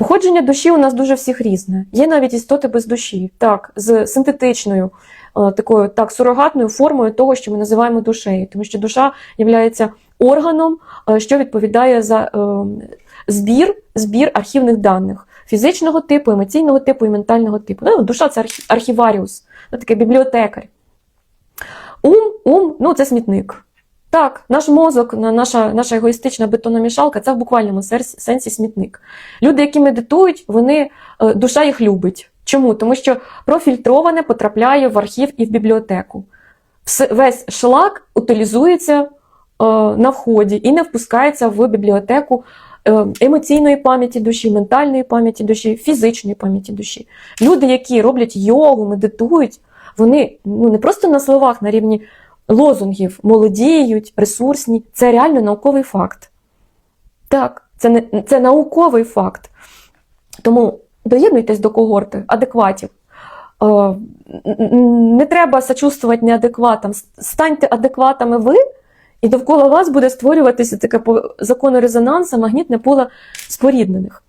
Походження душі у нас дуже всіх різне. Є навіть істоти без душі, так, з синтетичною, е, такою так, сурогатною формою того, що ми називаємо душею, тому що душа є органом, е, що відповідає за е, збір, збір архівних даних фізичного типу, емоційного типу і ментального типу. Ну, душа це архіваріус, ну, такий бібліотекар. Ум, ум, ну це смітник. Так, наш мозок, наша, наша егоїстична бетономішалка це в буквальному сенсі смітник. Люди, які медитують, вони, е, душа їх любить. Чому? Тому що профільтроване потрапляє в архів і в бібліотеку. Весь шлак утилізується е, на вході і не впускається в бібліотеку е, емоційної пам'яті душі, ментальної пам'яті душі, фізичної пам'яті душі. Люди, які роблять йогу, медитують, вони ну, не просто на словах на рівні лозунгів молодіють, ресурсні. Це реально науковий факт. Так, це, не, це науковий факт. Тому доєднуйтесь до когорти адекватів. Е, Не треба сочувствувати неадекватам. Станьте адекватами ви, і довкола вас буде створюватися таке по закону резонансу магнітне поле споріднених.